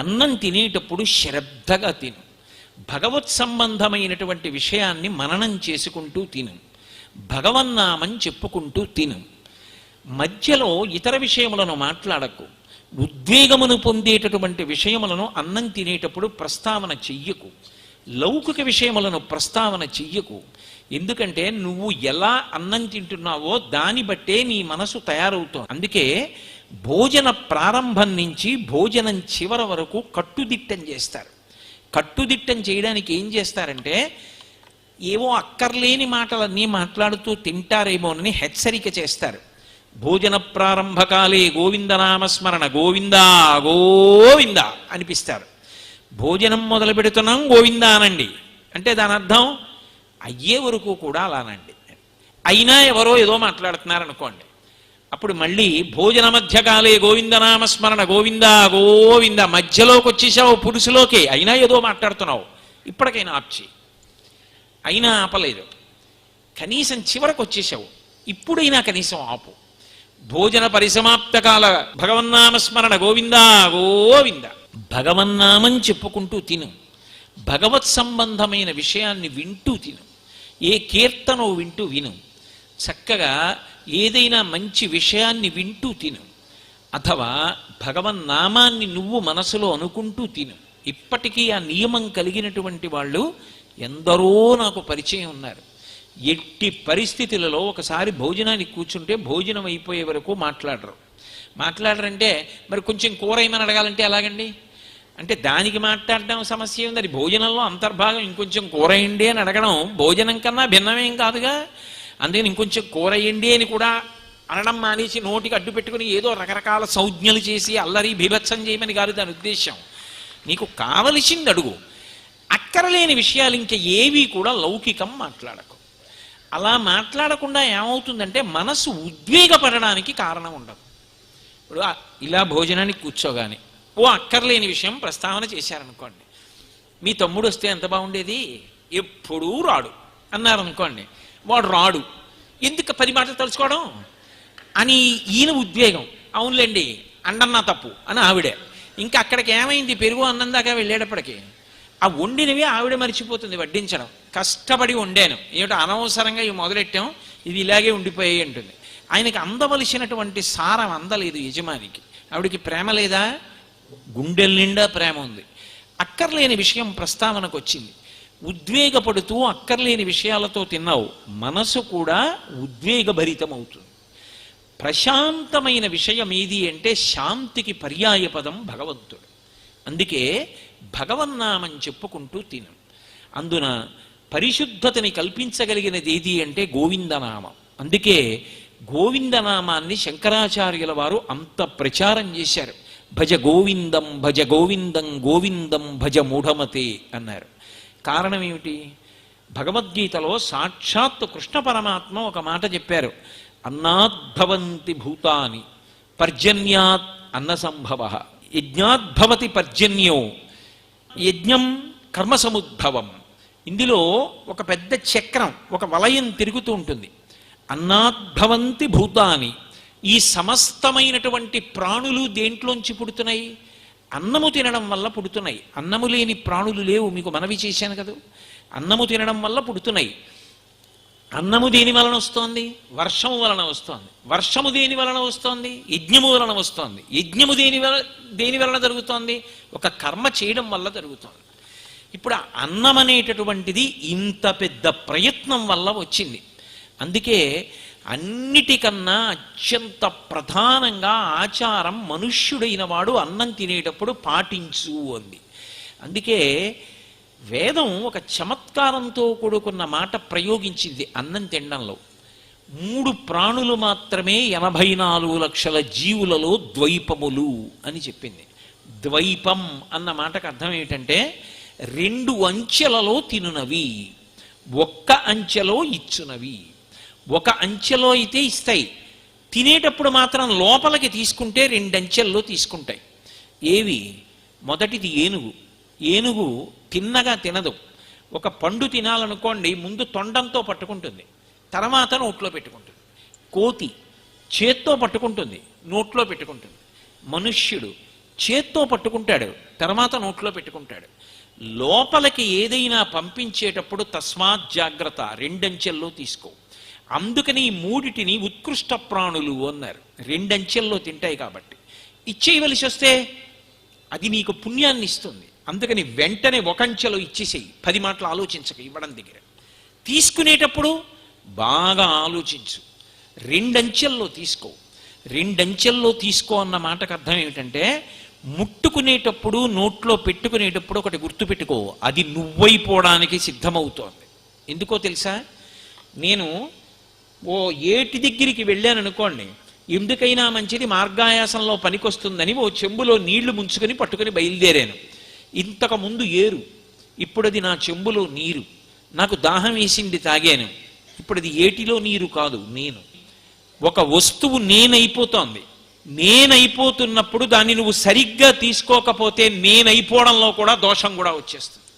అన్నం తినేటప్పుడు శ్రద్ధగా తిను. భగవత్ సంబంధమైనటువంటి విషయాన్ని మననం చేసుకుంటూ తిను. భగవన్నామని చెప్పుకుంటూ తిను. మధ్యలో ఇతర విషయములను మాట్లాడకు. ఉద్వేగమును పొందేటటువంటి విషయములను అన్నం తినేటప్పుడు ప్రస్తావన చెయ్యకు. లౌకిక విషయములను ప్రస్తావన చెయ్యకు. ఎందుకంటే నువ్వు ఎలా అన్నం తింటున్నావో దాన్ని బట్టే నీ మనసు తయారవుతోంది. అందుకే భోజన ప్రారంభం నుంచి భోజనం చివర వరకు కట్టుదిట్టం చేస్తారు. కట్టుదిట్టం చేయడానికి ఏం చేస్తారంటే ఏవో అక్కర్లేని మాటలన్నీ మాట్లాడుతూ తింటారేమోనని హెచ్చరిక చేస్తారు. భోజన ప్రారంభకాలే గోవిందనామస్మరణ గోవిందా గోవింద అనిపిస్తారు. భోజనం మొదలు పెడుతున్నాం గోవింద అనండి. అంటే దాని అర్థం అయ్యే వరకు కూడా అలానండి. అయినా ఎవరో ఏదో మాట్లాడుతున్నారు అనుకోండి అప్పుడు మళ్ళీ భోజన మధ్యకాలే గోవిందనామస్మరణ గోవిందా గోవింద మధ్యలోకి వచ్చేసావు పురుషులోకి. అయినా ఏదో మాట్లాడుతున్నావు. ఇప్పటికైనా ఆప్చి. అయినా ఆపలేదు. కనీసం చివరకు వచ్చేసావు ఇప్పుడైనా కనీసం ఆపు. భోజన పరిసమాప్తకాల భగవన్నామస్మరణ గోవిందా గోవింద. భగవన్నామం చెప్పుకుంటూ తిను. భగవత్ సంబంధమైన విషయాన్ని వింటూ తిను. ఏ కీర్తనో వింటూ విను. చక్కగా ఏదైనా మంచి విషయాన్ని వింటూ తిను. అథవా భగవన్నామాన్ని నువ్వు మనసులో అనుకుంటూ తిను. ఇప్పటికీ ఆ నియమం కలిగినటువంటి వాళ్ళు ఎందరో నాకు పరిచయం ఉన్నారు. ఎట్టి పరిస్థితులలో ఒకసారి భోజనానికి కూర్చుంటే భోజనం అయిపోయే వరకు మాట్లాడరు. మాట్లాడరంటే మరి కొంచెం కూర ఏమని అడగాలంటే ఎలాగండి? అంటే దానికి మాట్లాడడం సమస్య ఉంది అది భోజనంలో అంతర్భాగం. ఇంకొంచెం కూర వేయండి అని అడగడం భోజనం కన్నా భిన్నమేం కాదుగా? అందుకని ఇంకొంచెం కూర అని కూడా అనడం మానేసి నోటికి అడ్డు పెట్టుకుని ఏదో రకరకాల సంజ్ఞలు చేసి అల్లరి బీభత్సం చేయమని కాదు దాని ఉద్దేశం. నీకు కావలసింది అడుగు. అక్కరలేని విషయాలు ఇంకా ఏవి కూడా లౌకికం మాట్లాడకు. అలా మాట్లాడకుండా ఏమవుతుందంటే మనసు ఉద్వేగపడడానికి కారణం ఉండదు. ఇప్పుడు ఇలా భోజనానికి కూర్చోగానే ఓ అక్కర్లేని విషయం ప్రస్తావన చేశారనుకోండి. మీ తమ్ముడు వస్తే ఎంత బాగుండేది? ఎప్పుడూ రాడు అన్నారనుకోండి. వాడు రాడు. ఎందుకు పది మాటలు తలుచుకోవడం? అని ఈయన ఉద్వేగం. అవునులేండి అండన్నా తప్పు అని ఆవిడే. ఇంకా అక్కడికి ఏమైంది? పెరుగు అన్నం దాకా వెళ్ళేటప్పటికి ఆ వండినవి ఆవిడ మర్చిపోతుంది వడ్డించడం. కష్టపడి వండాను. ఏమిటో అనవసరంగా ఇవి మొదలెట్టాం ఇది ఇలాగే ఉండిపోయి అంటుంది. ఆయనకి అందవలసినటువంటి సారం అందలేదు యజమానికి. ఆవిడికి ప్రేమ లేదా? గుండెల నిండా ప్రేమ ఉంది. అక్కర్లేని విషయం ప్రస్తావనకు వచ్చింది. ఉద్వేగపడుతూ అక్కర్లేని విషయాలతో తిన్నావు. మనసు కూడా ఉద్వేగభరితమవుతుంది. ప్రశాంతమైన విషయం ఏది అంటే శాంతికి పర్యాయ పదం భగవంతుడు. అందుకే భగవన్నామని చెప్పుకుంటూ తిను. అందున పరిశుద్ధతని కల్పించగలిగినది ఏది అంటే గోవిందనామం. అందుకే గోవిందనామాన్ని శంకరాచార్యుల వారు అంత ప్రచారం చేశారు. భజ గోవిందం భజ గోవిందం గోవిందం భజ మూఢమతే అన్నారు. కారణం ఏమిటి భగవద్గీతలో సాక్షాత్తు కృష్ణ పరమాత్మ ఒక మాట చెప్పారు. అన్నాద్భవంతి భూతాని పర్జన్యాత్ అన్న సంభవ యజ్ఞాద్భవతి పర్జన్యో యజ్ఞం కర్మ సముద్భవం ఇందులో ఒక పెద్ద చక్రం ఒక వలయం తిరుగుతూ ఉంటుంది. అన్నాద్భవంతి భూతాని ఈ సమస్తమైనటువంటి ప్రాణులు దేంట్లోంచి పుడుతున్నాయి? అన్నము తినడం వల్ల పుడుతున్నాయి. అన్నము లేని ప్రాణులు లేవు. మీకు మనవి చేశాను కదా. అన్నము తినడం వల్ల పుడుతున్నాయి. అన్నము దేని వలన వస్తోంది? వర్షము వలన వస్తోంది. వర్షము దేని వలన వస్తోంది? యజ్ఞము వలన వస్తోంది. యజ్ఞము దేని వల దేని వలన జరుగుతోంది? ఒక కర్మ చేయడం వల్ల జరుగుతోంది. ఇప్పుడు అన్నం అనేటటువంటిది ఇంత పెద్ద ప్రయత్నం వల్ల వచ్చింది. అందుకే అన్నిటికన్నా అత్యంత ప్రధానంగా ఆచారం మనుష్యుడైన వాడు అన్నం తినేటప్పుడు పాటించు అంది. అందుకే వేదం ఒక చమత్కారంతో కూడుకున్న మాట ప్రయోగించింది అన్నం తినడంలో. మూడు ప్రాణులు మాత్రమే ఎనభై నాలుగు లక్షల జీవులలో ద్వైపములు అని చెప్పింది. ద్వైపం అన్న మాటకు అర్థం ఏమిటంటే రెండు అంచెలలో తినునవి ఒక్క అంచెలో ఇచ్చునవి. ఒక అంచెలో అయితే ఇస్తాయి. తినేటప్పుడు మాత్రం లోపలికి తీసుకుంటే రెండంచెల్లో తీసుకుంటాయి. ఏవి? మొదటిది ఏనుగు. ఏనుగు తిన్నగా తినదు. ఒక పండు తినాలనుకోండి ముందు తొండంతో పట్టుకుంటుంది. తర్వాత నోట్లో పెట్టుకుంటుంది. కోతి చేత్తో పట్టుకుంటుంది నోట్లో పెట్టుకుంటుంది. మనుష్యుడు చేత్తో పట్టుకుంటాడు తర్వాత నోట్లో పెట్టుకుంటాడు. లోపలికి ఏదైనా పంపించేటప్పుడు తస్మాత్ జాగ్రత్త రెండంచెల్లో తీసుకో. అందుకని ఈ మూడిటిని ఉత్కృష్ట ప్రాణులు అన్నారు. రెండంచెల్లో తింటాయి కాబట్టి. ఇచ్చేయవలసి వస్తే అది నీకు పుణ్యాన్ని ఇస్తుంది. అందుకని వెంటనే ఒకంచెలో ఇచ్చేసేయి. పది మాటలు ఆలోచించక ఇవ్వడం దగ్గర. తీసుకునేటప్పుడు బాగా ఆలోచించు. రెండంచెల్లో తీసుకో. రెండంచెల్లో తీసుకో అన్న మాటకు అర్థం ఏమిటంటే ముట్టుకునేటప్పుడు నోట్లో పెట్టుకునేటప్పుడు ఒకటి గుర్తుపెట్టుకో అది నువ్వైపోవడానికి సిద్ధమవుతోంది. ఎందుకో తెలుసా? నేను ఓ ఏటి దగ్గరికి వెళ్ళాను అనుకోండి ఎందుకైనా మంచిది మార్గాయాసంలో పనికొస్తుందని ఓ చెంబులో నీళ్ళు ముంచుకొని పట్టుకొని బయలుదేరాను. ఇంతకు ముందు ఏరు ఇప్పుడది నా చెంబులో నీరు నాకు దాహం వేసింది తాగాను. ఇప్పుడది ఏటిలో నీరు కాదు నేను. ఒక వస్తువు నేనైపోతోంది. నేనైపోతున్నప్పుడు దాన్ని నువ్వు సరిగ్గా తీసుకోకపోతే నేనైపోవడంలో కూడా దోషం కూడా వచ్చేస్తుంది.